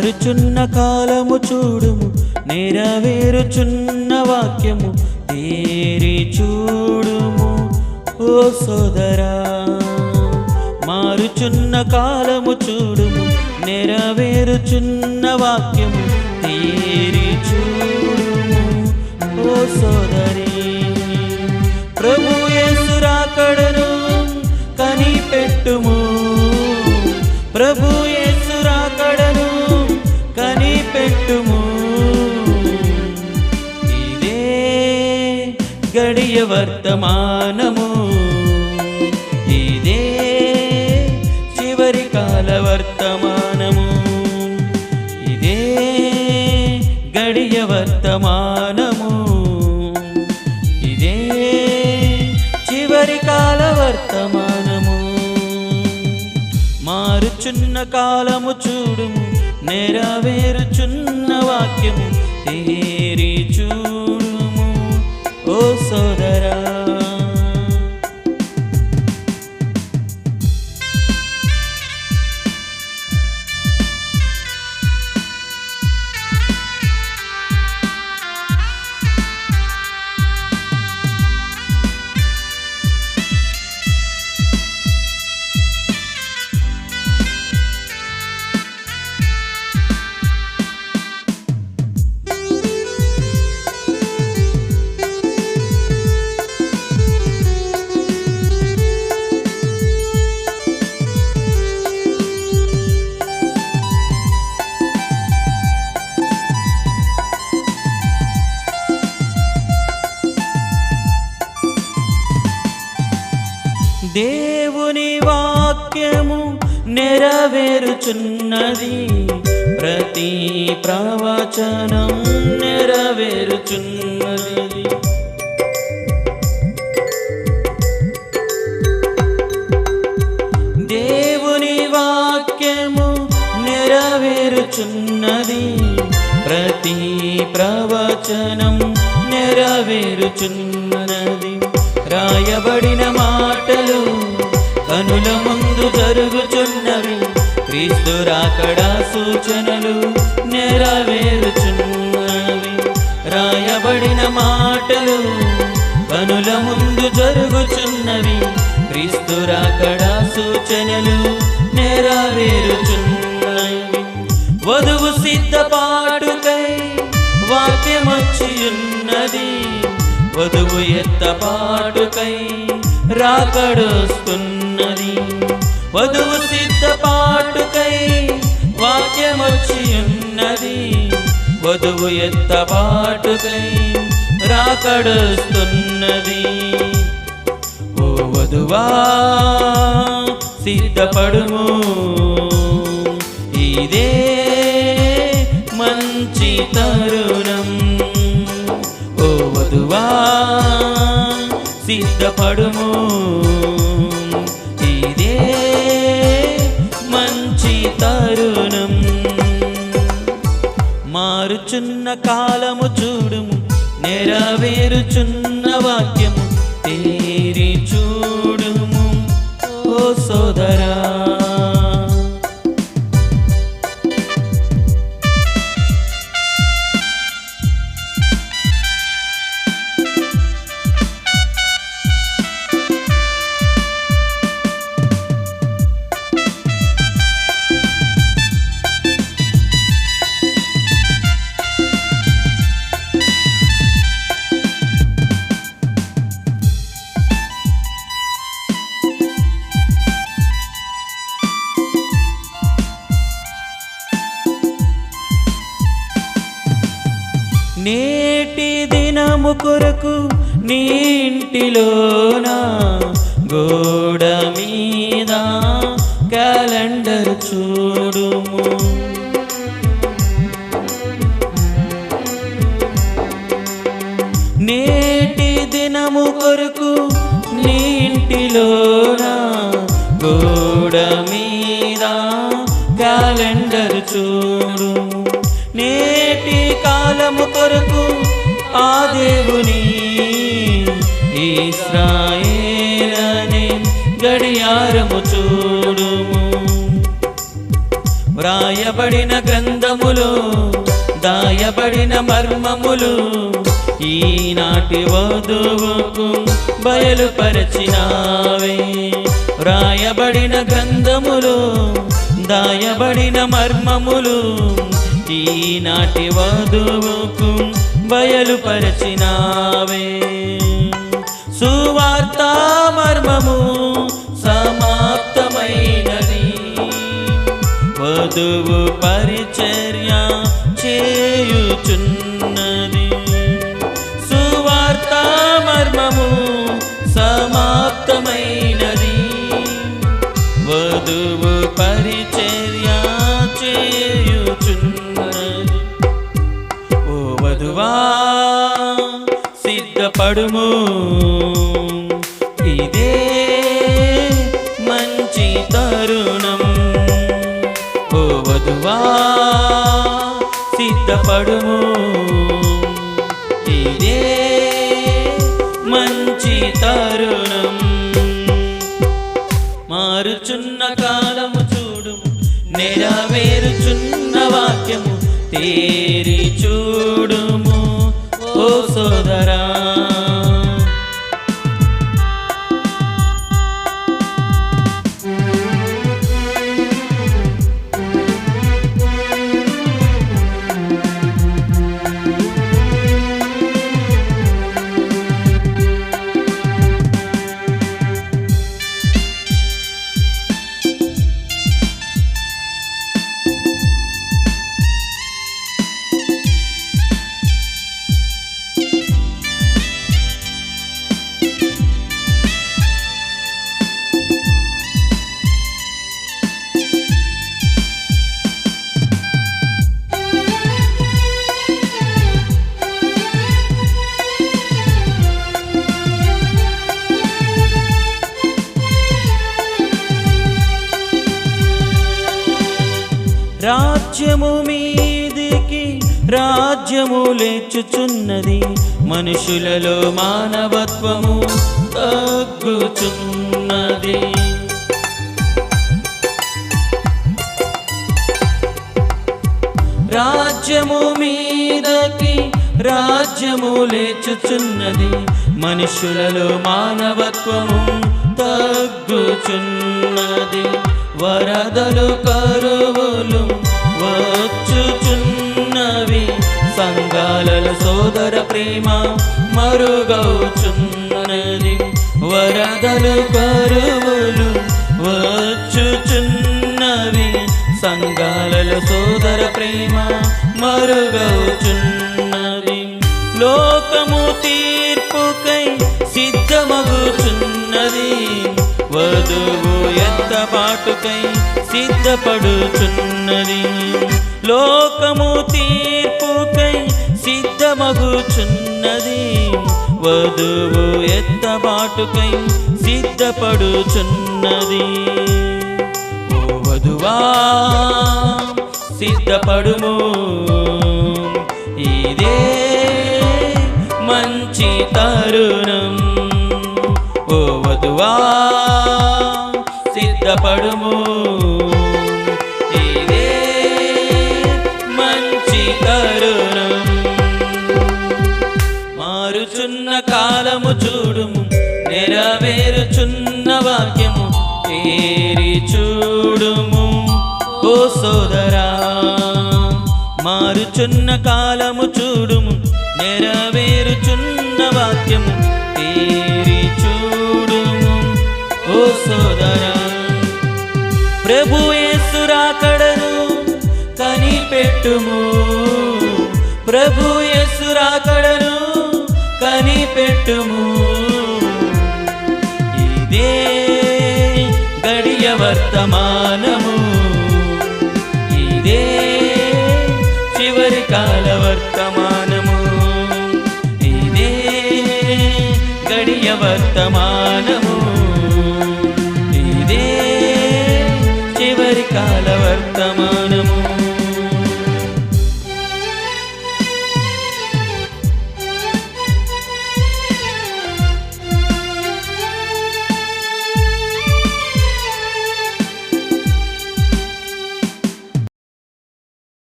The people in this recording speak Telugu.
మారుచున్న కాలము చూడుము నెరవేరుచున్న వాక్యము తేరి చూడుము. ఓ సోదరా మారుచున్న కాలము చూడుము నెరవేరుచున్న వాక్యము తేరి చూడుము. ఓ సోదరి ప్రభు యేసురాకడను కనిపెట్టుము. ప్రభు గడియ వర్తమానము. ఇదే చివరి కాల వర్తమానము. ఇదే గడియ వర్తమానము. ఇదే చివరి కాల వర్తమానము. మారుచున్న కాలము చూడుము నెరవేరుచున్న వాక్యము. ఏ ఓ దేవుని వాక్యము నెరవేరుచున్నది. ప్రతి ప్రవచనం నెరవేరుచున్నది. దేవుని వాక్యము నెరవేరుచున్నది. ప్రతి ప్రవచనం నెరవేరుచున్నది. రాయబడిన మాటలు జరుగుచున్నవి. క్రీస్తు రాకడా సూచనలు నెరవేరుచున్నవి. రాయబడిన మాటలు కనుల ముందు జరుగుచున్నవి. క్రీస్తు రాకడా సూచనలు నెరవేరుచున్నవి. వధువు సిద్ధపాటుకై వాక్యమొచ్చియున్నది. వధువు ఎత్తపాటుకై రాకడొస్తున్నది. వధువు సిద్ధపాటుకై వాక్యమొచ్చియున్నది. వధువు ఎత్తపాటుకై రాకడుస్తున్నది. ఓ వధువా సిద్ధపడుము. ఇదే మంచి తరుణం. ఓ వధువా సిద్ధపడుము. మారుచున్న కాలము చూడుము నెరవేరుచున్న వాక్యము తేరి చూడుము. ఓ సోదరా నేటి దినము కొరకు నీ ఇంటిలోన గోడ మీద క్యాలెండర్ చూడుము. నేటి దినము కొరకు నీ ఇంటిలోన గోడ మీద క్యాలెండర్ చూడు ఆ దేవుని ఇస్రాయేలనే గడియారము చూడుము. వ్రాయబడిన గ్రంథములు దాయబడిన మర్మములు ఈనాటి వధువుకు బయలుపరచినావే. వ్రాయబడిన గ్రంథములు దాయబడిన మర్మములు ఈనాటి వధువుకు బయలుపరచినావే. సువార్త మర్మము సమాప్తమైనది. వధువు పరిచర్య చేయుచున్నది. సువార్త మర్మము సమాప్తమైనది. వధువు పరిచర్య వధువా సిద్ధపడుము. ఇదే మంచి తరుణం. ఓ వధువా సిద్ధపడుము. ఇదే మంచి తరుణం. మారుచున్న కాలము చూడుము నెరవేరుచున్న వాక్యము తేరి చూడు. ఓ రాజ్యము మీదికి రాజ్యము లేచుచున్నది. మనుషులలో మానవత్వము తగ్గుచున్నది. రాజ్యము మీదకి రాజ్యము లేచుచున్నది. మనుషులలో మానవత్వము తగ్గుచున్నది. వరదలు కరువులు వచ్చుచున్నవి. సంఘాలలో సోదర ప్రేమ మరుగవుచున్నది. వరదలు కరువులు వచ్చుచున్నవి. సంఘాలలో సోదర ప్రేమ మరుగవుచున్నది. లోకము తీర్పుకై సిద్ధమగుచున్నది. వధువు ఎంత పాటుకై సిద్ధపడుచున్నది? లోకము తీర్పుకై సిద్ధమగుచున్నది. వధువు ఎంత పాటుకై సిద్ధపడుచున్నది? ఓ వధువా సిద్ధపడుము. ఇదే మంచి తరుణం. వధువా సిద్ధపడుము. ఇదే మంచి తరుణం. మారుచున్న కాలము చూడుము నెరవేరుచున్న వాక్యము తేరి చూడుము. ఓ సోదరా మారుచున్న కాలము చూడుము నెరవేరుచున్న వాక్యము ప్రభు యేసురాకడను కనిపెట్టుము. ప్రభు యేసురాకడను కనిపెట్టుము. ఇదే గడియ వర్తమానము. ఇదే చివరి కాల వర్తమానము. ఇదే గడియ వర్తమానము. ఇదే కాల వర్తమానము